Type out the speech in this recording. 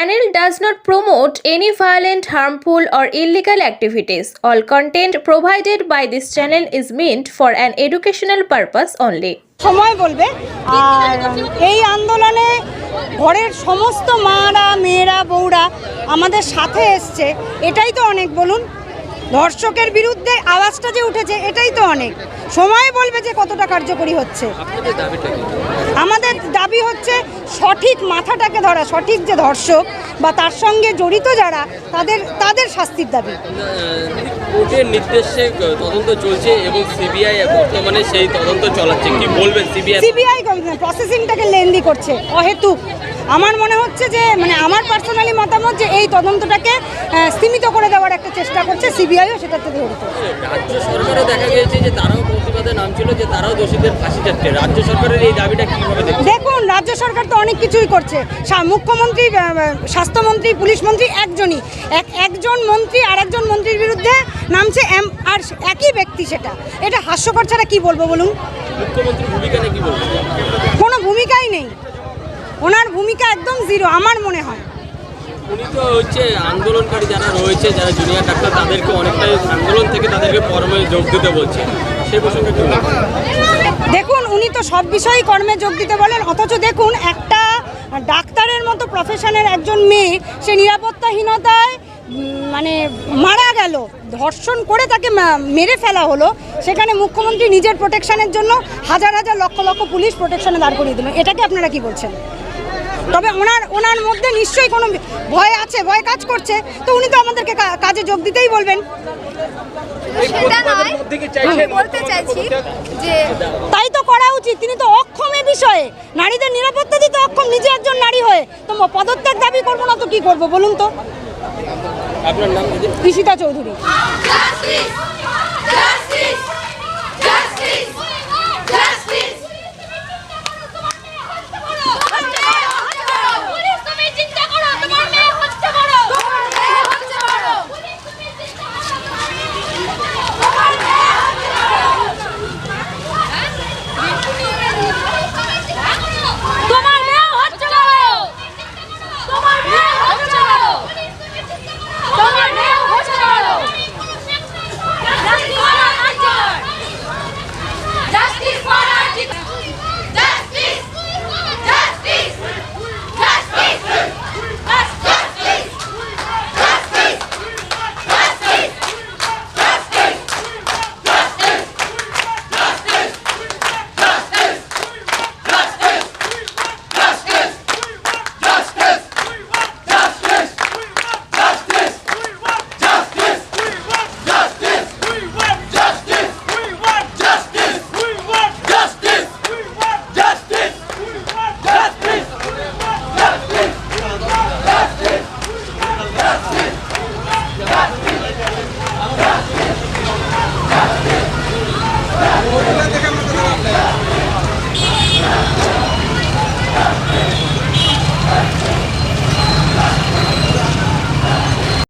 Channel does not promote any violent harmful or illegal activities all content provided by this channel is meant for an educational purpose only সময় বলবে। আর এই আন্দোলনে ঘরের সমস্ত মারা মেয়েরা বৌরা আমাদের সাথে এসছে। এটাই তো অনেক বলুন। ধর্ষকের বিরুদ্ধে আওয়াজটা যে উঠেছে এটাই তো অনেক। সময় বলবে যে কতটা কার্যকরী হচ্ছে। আমাদের দাবি হচ্ছে সঠিক মাথাটাকে ধরা সঠিক যে ধর্ষক বা তার সঙ্গে জড়িত যারা তাদের তাদের শাস্তির দাবি। কোর্টের নির্দেশে তদন্ত চলছে এবং সিবিআই বর্তমানে সেই তদন্ত চলাচ্ছে। কি বলবেন সিবিআই? সিবিআই প্রসেসিংটাকে লেন্দি করছে। অহেতুক। আমার মনে হচ্ছে যে মানে আমার পার্সোনালি মতামত যে এই তদন্তটাকে সীমিত করে দেওয়ার একটা চেষ্টা করছে সিবিআইও সেটাতে জড়িত রাজ্য সরকারও দেখা গিয়েছে যে তারাও প্রতিবাদে নামছিল যে তারাও দোষীদের ফাঁসি চাচ্ছে। রাজ্য সরকারের এই দাবিটা কীভাবে দেখুন রাজ্য সরকার তো অনেক কিছুই করছে। মুখ্যমন্ত্রী স্বাস্থ্যমন্ত্রী পুলিশ মন্ত্রী একজনই। এক একজন মন্ত্রী আর একজন মন্ত্রীর বিরুদ্ধে নামছে এম আর একই ব্যক্তি সেটা। এটা হাস্যকর ছাড়া কি বলব বলুন? মুখ্যমন্ত্রীর ভূমিকা নিয়ে কি বলবেন? কোনো ভূমিকাই নেই। ওনার ভূমিকা একদম জিরো আমার মনে হয়। উনি তো হচ্ছে আন্দোলনকারী যারা রয়েছে যারা জুনিয়র ডাক্তার তাদেরকে অনেকটাই আন্দোলন থেকে তাদেরকে কর্মে যোগ দিতে বলছে। সে প্রসঙ্গে দেখুন উনি তো সব বিষয়েই কর্মে যোগ দিতে বলেন অথচ দেখুন একটা ডাক্তারের মতো প্রফেশনের একজন মেয়ে সে নিরাপত্তাহীনতায় মানে মারা গেল ধর্ষণ করে তাকে মেরে ফেলা হলো সেখানে মুখ্যমন্ত্রী নিজের প্রোটেকশনের জন্য হাজার হাজার লক্ষ লক্ষ পুলিশ প্রোটেকশনে দাঁড় করিয়ে দিলেন এটাকে আপনারা কি বলছেন? তবে ওনার ওনার মধ্যে নিশ্চয়ই কোনো ভয় আছে ভয় কাজ করছে। তো উনি তো আমাদেরকে কা- কাজে যোগ দিতেই বলবেন। সেটা নয় বলতে চাইছি যে তাই তো করা উচিত তিনি তো অক্ষম এ বিষয়ে। নারীদের নিরাপত্তা দিতে অক্ষম নিজে একজন নারী হয়ে। তো পদত্যাগ দাবি করব না তো কি করব বলুন তো? আপনার নাম ঋষিতা চৌধুরী।